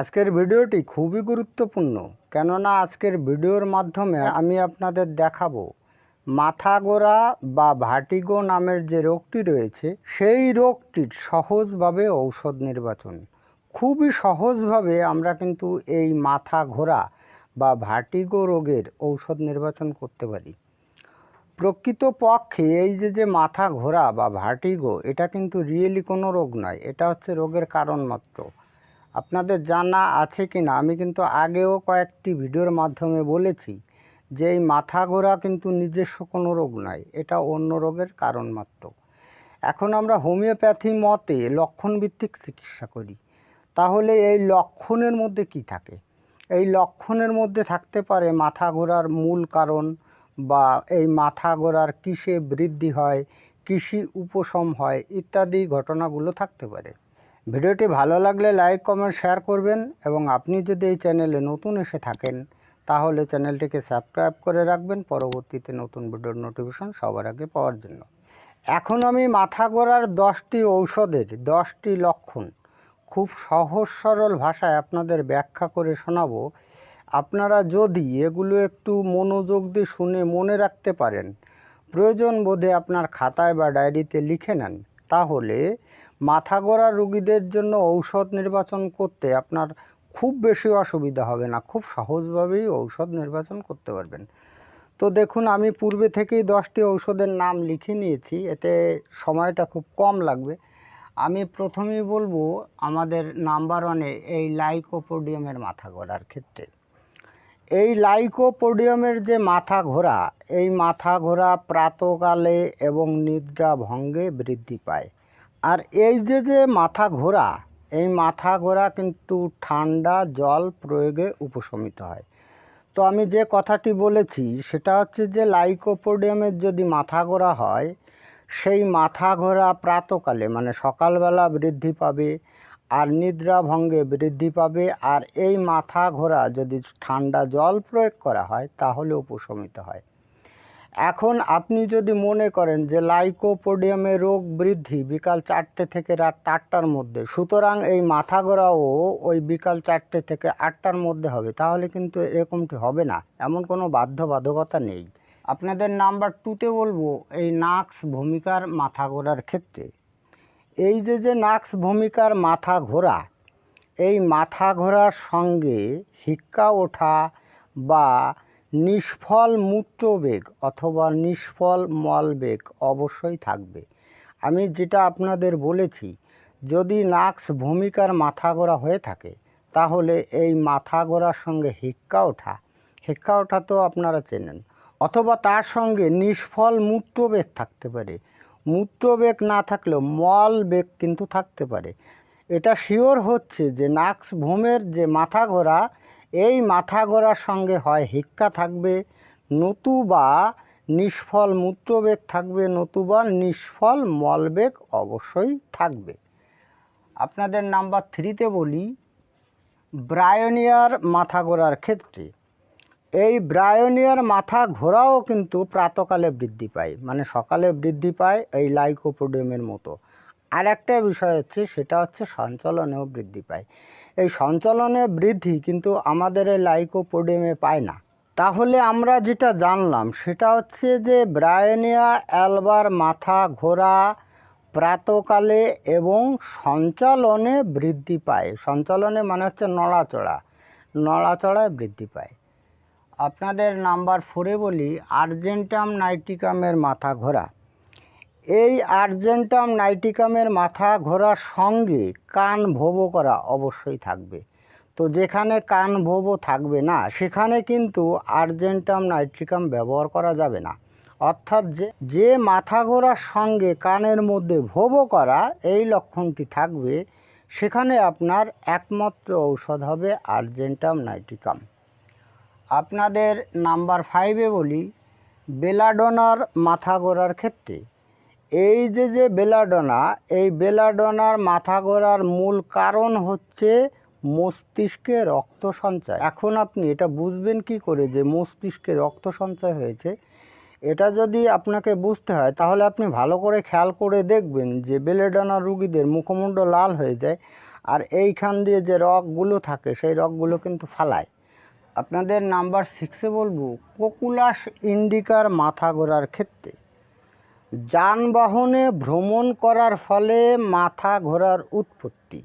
আজকের ভিডিওটি খুবই গুরুত্বপূর্ণ, কেননা আজকের ভিডিওর মাধ্যমে আমি আপনাদের দেখাবো মাথা গোড়া বা ভাটিগো নামের যে রোগটি রয়েছে, সেই রোগটির সহজভাবে ঔষধ নির্বাচন। খুবই সহজভাবে আমরা কিন্তু এই মাথা ঘোরা বা ভাটিগো রোগের ঔষধ নির্বাচন করতে পারি। প্রকৃতপক্ষে এই যে যে মাথা ঘোরা বা ভার্টিগো এটা কিন্তু রিয়েলি কোনো রোগ নয়, এটা হচ্ছে রোগের কারণ মাত্র আপনাদের জানা আছে কি না আমি কিন্তু আগেও কয়েকটি ভিডিওর মাধ্যমে বলেছি যে এই মাথা ঘোরা কিন্তু নিজস্ব কোনো রোগ নয়, এটা অন্য রোগের কারণ মাত্র। এখন আমরা হোমিওপ্যাথি মতে লক্ষণভিত্তিক চিকিৎসা করি। তাহলে এই লক্ষণের মধ্যে কি থাকে? এই লক্ষণের মধ্যে থাকতে পারে মাথা ঘোরার মূল কারণ বা এই মাথা ঘোরার কিসে বৃদ্ধি হয় কৃষি উপশম হয় ইত্যাদি ঘটনাগুলো থাকতে পারে। ভিডিওটি ভালো লাগলে লাইক, কমেন্ট, শেয়ার করবেন এবং আপনি যদি এই চ্যানেলে নতুন এসে থাকেন, তাহলে চ্যানেলটিকে সাবস্ক্রাইব করে রাখবেন পরবর্তীতে নতুন ভিডিওর নোটিফিকেশন সবার আগে পাওয়ার জন্য। এখন আমি মাথা গোড়ার দশটি ঔষধের দশটি লক্ষণ খুব সহজ, সরল ভাষায় আপনাদের ব্যাখ্যা করে শোনাবো। আপনারা যদি এগুলো একটু মনোযোগ দিয়ে শুনে মনে রাখতে পারেন, প্রয়োজন বোধে আপনার খাতায় বা ডায়েরিতে লিখে নেন, তাহলে মাথা গোড়া রুগীদের জন্য ঔষধ নির্বাচন করতে আপনার খুব বেশি অসুবিধা হবে না, খুব সহজভাবেই ঔষধ নির্বাচন করতে পারবেন। তো দেখুন, আমি পূর্বে থেকেই দশটি ঔষধের নাম লিখে নিয়েছি, এতে সময়টা খুব কম লাগবে। আমি প্রথমেই বলব, আমাদের নাম্বার ওয়ানে এই লাইকোপোডিয়ামের মাথা গড়ার ক্ষেত্রে। এই লাইকোপোডিয়ামের যে মাথা ঘোরা, এই মাথা ঘোরা প্রাতকালে এবং নিদ্রা ভঙ্গে বৃদ্ধি পায়। আর এই যে যে মাথা ঘোরা, এই মাথা ঘোরা কিন্তু ঠান্ডা জল প্রয়োগে উপশমিত হয়। তো আমি যে কথাটি বলেছি, সেটা হচ্ছে যে লাইকোপোডিয়ামের যদি মাথা ঘোরা হয়, সেই মাথা ঘোরা প্রাতকালে মানে সকালবেলা বৃদ্ধি পাবে, আর নিদ্রা ভঙ্গে বৃদ্ধি পাবে, আর এই মাথা ঘোরা যদি ঠান্ডা জল প্রয়োগ করা হয়, তাহলে উপশমিত হয়। এখন আপনি যদি মনে করেন যে লাইকোপোডিয়ামে রোগ বৃদ্ধি বিকাল চারটে থেকে রাত আটটার মধ্যে, সুতরাং এই মাথা ঘোরাও ওই বিকাল চারটে থেকে আটটার মধ্যে হবে, তাহলে কিন্তু এরকমটি হবে না, এমন কোনো বাধ্যবাধকতা নেই। আপনাদের নাম্বার টুতে বলব এই নাক্স ভূমিকার মাথা ঘোরার ক্ষেত্রে। এই যে যে নাক্স ভূমিকার মাথা ঘোরা এই মাথা ঘোরার সঙ্গে হিক্কা ওঠা বা নিষ্ফল মূত্রবেগ অথবা নিষ্ফল মলবেগ অবশ্যই থাকবে। আমি যেটা আপনাদের বলেছি, যদি নাক্স ভূমিকার মাথা গোড়া হয়ে থাকে, তাহলে এই মাথা গোড়ার সঙ্গে হিক্কা ওঠা হিক্কা ওঠা তো আপনারা চেনেন, অথবা তার সঙ্গে নিষ্ফল মূত্রবেগ থাকতে পারে। মূত্রবেগ না থাকলেও মল বেগ কিন্তু থাকতে পারে। এটা শিওর হচ্ছে যে নাক্স ভূমের যে মাথা ঘোরা এই মাথা ঘোরার সঙ্গে হয় হিক্কা থাকবে, নতুবা নিষ্ফল মূত্রবেগ থাকবে, নতুবা নিষ্ফল মলবেগ অবশ্যই থাকবে। আপনাদের নাম্বার থ্রিতে বলি, ব্রায়োনিয়ার মাথা ঘোরার ক্ষেত্রে। এই ব্রায়োনিয়ার মাথা ঘোরাও কিন্তু প্রাতকালে বৃদ্ধি পায় মানে সকালে বৃদ্ধি পায় এই লাইকোপোডিয়ামের মতো। আর একটা বিষয় হচ্ছে, সেটা হচ্ছে সঞ্চালনেও বৃদ্ধি পায়। এই সঞ্চালনে বৃদ্ধি কিন্তু আমাদের এই লাইকোপোডিয়ামে পায় না। তাহলে আমরা যেটা জানলাম, সেটা হচ্ছে যে ব্রায়োনিয়া, অ্যালবার, মাথা ঘোরা, প্রাতকালে এবং সঞ্চালনে বৃদ্ধি পায়। সঞ্চালনে মানে হচ্ছে নড়াচড়া, নড়াচড়ায় বৃদ্ধি পায়। আপনাদের নাম্বার ফোরে বলি, আর্জেন্টাম নাইটিকামের মাথা ঘোরা। এই আর্জেন্টাম নাইটিকামের মাথা ঘোরার সঙ্গে কান ভোবো করা অবশ্যই থাকবে। তো যেখানে কান ভোবো থাকবে না, সেখানে কিন্তু আর্জেন্টাম নাইট্রিকাম ব্যবহার করা যাবে না। অর্থাৎ যে যে মাথা ঘোরার সঙ্গে কানের মধ্যে ভোবো করা এই লক্ষণটি থাকবে, সেখানে আপনার একমাত্র ঔষধ হবে আর্জেন্টাম নাইট্রিকাম আপনাদের নাম্বার ফাইভে বলি, বেলাডোনার মাথা গোড়ার ক্ষেত্রে এই যে যে বেলাডোনা, এই বেলাডোনার মাথা গোড়ার মূল কারণ হচ্ছে মস্তিষ্কে রক্ত সঞ্চয়। এখন আপনি এটা বুঝবেন কি করে যে মস্তিষ্কে রক্ত সঞ্চয় হয়েছে? এটা যদি আপনাকে বুঝতে হয়, তাহলে আপনি ভালো করে খেয়াল করে দেখবেন যে বেলেডোনা রুগীদের মুখমণ্ডল লাল হয়ে যায় আর এইখান দিয়ে যে রগগুলো থাকে, সেই রগগুলো কিন্তু ফালায়। আপনাদের নাম্বার সিক্সে বলব, কোকুলাস ইন্ডিকার মাথা ঘোরার ক্ষেত্রে। যানবাহনে ভ্রমণ করার ফলে মাথা ঘোরার উৎপত্তি।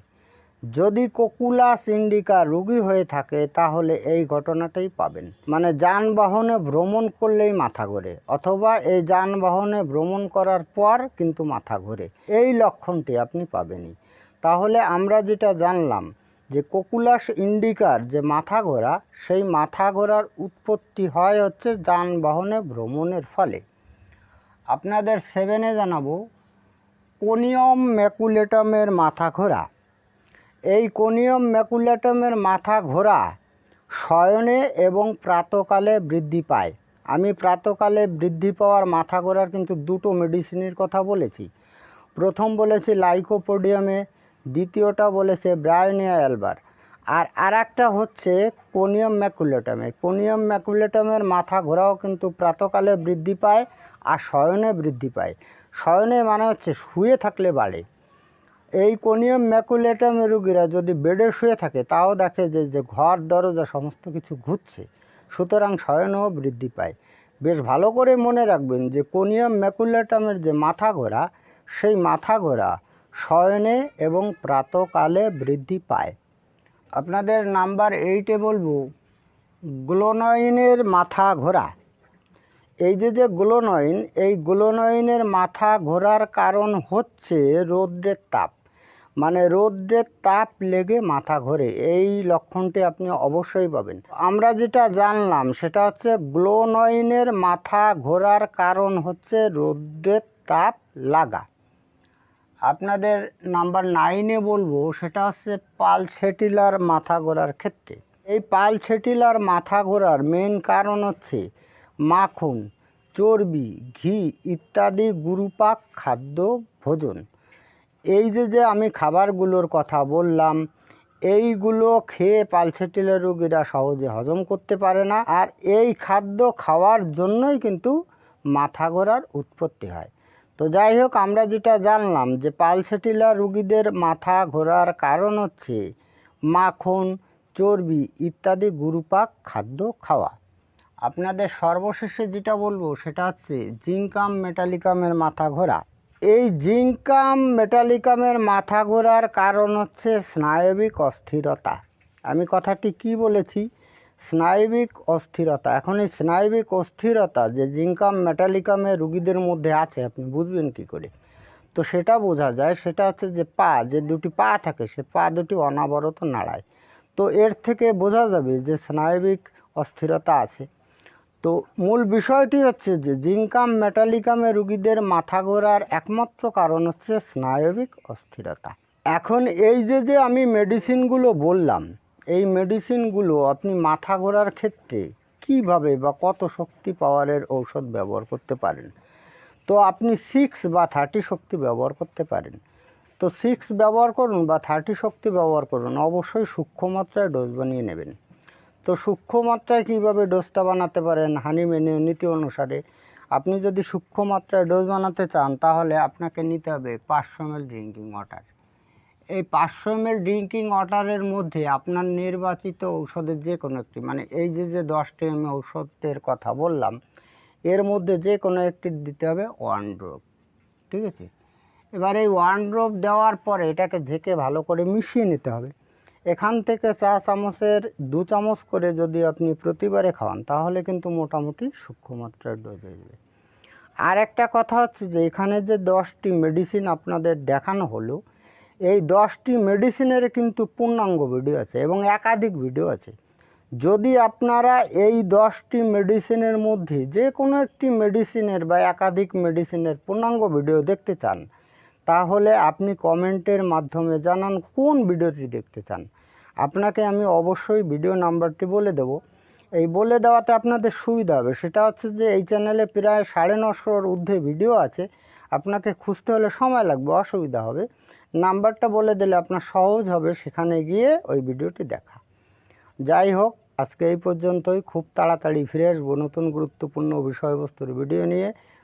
যদি কোকুলাস ইন্ডিকা রোগী হয়ে থাকে, তাহলে এই ঘটনাটাই পাবেন। মানে যানবাহনে ভ্রমণ করলেই মাথা ঘোরে, অথবা এই যানবাহনে ভ্রমণ করার পর কিন্তু মাথা ঘোরে। এই লক্ষণটি আপনি পাবেনই। তাহলে আমরা যেটা জানলাম, যে কোকুলাস ইন্ডিকার যে মাথা ঘোরা, সেই মাথা ঘোরার উৎপত্তি হয় হচ্ছে যানবাহনে ভ্রমণের ফলে। আপনাদের সেভেনে জানাব, কোনিয়ম ম্যাকুলেটামের মাথা ঘোরা। এই কোনিয়ম ম্যাকুলেটামের মাথা ঘোরা শয়নে এবং প্রাতকালে বৃদ্ধি পায়। আমি প্রাতকালে বৃদ্ধি পাওয়ার মাথা ঘোরার কিন্তু দুটো মেডিসিনের কথা বলেছি। প্রথম বলেছি লাইকোপোডিয়ামে, দ্বিতীয়টা বলেছে ব্রায়নিয়া অ্যালবার। আর আর একটা হচ্ছে কোনিয়াম ম্যাকুলেটামের কোনিয়াম ম্যাকুলেটামের মাথা ঘোরাও কিন্তু প্রাতকালে বৃদ্ধি পায় আর শয়নে বৃদ্ধি পায়। শয়নে মানে হচ্ছে শুয়ে থাকলে বাড়ে। এই কোনিয়াম ম্যাকুলেটাম রুগীরা যদি বেডে শুয়ে থাকে, তাও দেখে যে যে ঘর, দরজা সমস্ত কিছু ঘুরছে। সুতরাং শয়নেও বৃদ্ধি পায়। বেশ ভালো করে মনে রাখবেন যে, কোনিয়াম ম্যাকুলেটামের যে মাথা ঘোরা, সেই মাথা ঘোরা শয়নে এবং প্রাতকালে বৃদ্ধি পায়। আপনাদের নাম্বার এইটে বলব গ্লোনয়নের মাথা ঘোরা। এই যে যে গ্লোনয়ন এই গ্লোনয়নের মাথা ঘোরার কারণ হচ্ছে রৌদ্রের তাপ। মানে রৌদ্রের তাপ লেগে মাথা ঘোরে। এই লক্ষণটি আপনি অবশ্যই পাবেন। আমরা যেটা জানলাম, সেটা হচ্ছে গ্লোনয়নের মাথা ঘোরার কারণ হচ্ছে রৌদ্রের তাপ লাগা। আপনাদের নাম্বার নাইনে বলব, সেটা হচ্ছে পাল সেটিলার মাথা ঘোরার ক্ষেত্রে। এই পাল সেটিলার মাথা ঘোরার মেন কারণ হচ্ছে মাখন, চর্বি, ঘি ইত্যাদি গুরুপাক খাদ্য ভোজন। এই যে যে আমি খাবারগুলোর কথা বললাম, এইগুলো খেয়ে পালসেটিলের রোগীরা সহজে হজম করতে পারে না। আর এই খাদ্য খাওয়ার জন্যই কিন্তু মাথা ঘোরার উৎপত্তি হয়। তো যাই হোক, আমরা যেটা জানলাম যে পালসেটিলা রুগীদের মাথা ঘোরার কারণ হচ্ছে মাখন, চর্বি ইত্যাদি গুরুপাক খাদ্য খাওয়া। আপনাদের সর্বশেষে যেটা বলব সেটা হচ্ছে জিঙ্কাম মেটালিকামের মাথা ঘোরা। এই জিঙ্কাম মেটালিকামের মাথা ঘোরার কারণ হচ্ছে স্নায়বিক অস্থিরতা। আমি কথাটি কি বলেছি? স্নায়বিক অস্থিরতা। এখন এই স্নায়বিক অস্থিরতা যে জিঙ্কাম মেটালিকামের রুগীদের মধ্যে আছে, আপনি বুঝবেন কি করে? তো সেটা বোঝা যায়, সেটা হচ্ছে যে পা, যে দুটি পা থাকে, সে পা দুটি অনাবরত নাড়ায়। তো এর থেকে বোঝা যাবে যে স্নায়বিক অস্থিরতা আছে। তো মূল বিষয়টি হচ্ছে যে জিঙ্কাম মেটালিকামে রুগীদের মাথা ঘোরার একমাত্র কারণ হচ্ছে স্নায়বিক অস্থিরতা। এখন এই যে যে আমি মেডিসিনগুলো বললাম, এই মেডিসিনগুলো আপনি মাথা ঘোরার ক্ষেত্রে কীভাবে বা কত শক্তি পাওয়ারের ঔষধ ব্যবহার করতে পারেন? তো আপনি সিক্স বা থার্টি শক্তি ব্যবহার করতে পারেন। তো সিক্স ব্যবহার করুন বা থার্টি শক্তি ব্যবহার করুন, অবশ্যই সূক্ষ্ম মাত্রায় ডোজ বানিয়ে নেবেন। তো সূক্ষ্ম মাত্রায় কীভাবে ডোজটা বানাতে পারেন হানি মেনু নীতি অনুসারে? আপনি যদি সূক্ষ্ম মাত্রায় ডোজ বানাতে চান, তাহলে আপনাকে নিতে হবে পাঁচশো এম ড্রিঙ্কিং ওয়াটার এই পাঁচশো এম ড্রিঙ্কিং ওয়াটারের মধ্যে আপনার নির্বাচিত ঔষধের যে কোনো একটি মানে এই যে যে দশটি এম ঔষধের কথা বললাম, এর মধ্যে যে কোনো একটি দিতে হবে ওয়ান ড্রপ ঠিক আছে? এবার এই ওয়ান ড্রপ দেওয়ার পরে এটাকে ঝেঁকে ভালো করে মিশিয়ে নিতে হবে। এখান থেকে চা চামচের দু চামচ করে যদি আপনি প্রতিবারে খাওয়ান, তাহলে কিন্তু মোটামুটি সূক্ষ্ম মাত্রার ডোজ হয়ে যাবে। আর একটা কথা হচ্ছে যে, এখানে যে দশটি মেডিসিন আপনাদের দেখানো হলো, এই দশটি মেডিসিনের কিন্তু পূর্ণাঙ্গ ভিডিও আছে এবং একাধিক ভিডিও আছে। যদি আপনারা এই দশটি মেডিসিনের মধ্যে যে কোনো একটি মেডিসিনের বা একাধিক মেডিসিনের পূর্ণাঙ্গ ভিডিও দেখতে চান তাহলে আপনি কমেন্টের মাধ্যমে জানান কোন ভিডিওটি দেখতে চান। আপনাকে আমি অবশ্যই ভিডিও নাম্বারটি বলে দেব। এই বলে দেওয়াতে আপনাদের সুবিধা হবে। সেটা হচ্ছে যে এই চ্যানেলে প্রায় সাড়ে নশোর ঊর্ধ্বে ভিডিও আছে। আপনাকে খুঁজতে হলে সময় লাগবে, অসুবিধা হবে। নাম্বারটা বলে দিলে আপনার সহজ হবে সেখানে গিয়ে ওই ভিডিওটি দেখা। যাই হোক, আজকে এই পর্যন্তই। খুব তাড়াতাড়ি ফিরে আসব নতুন গুরুত্বপূর্ণ বিষয়বস্তুর ভিডিও নিয়ে।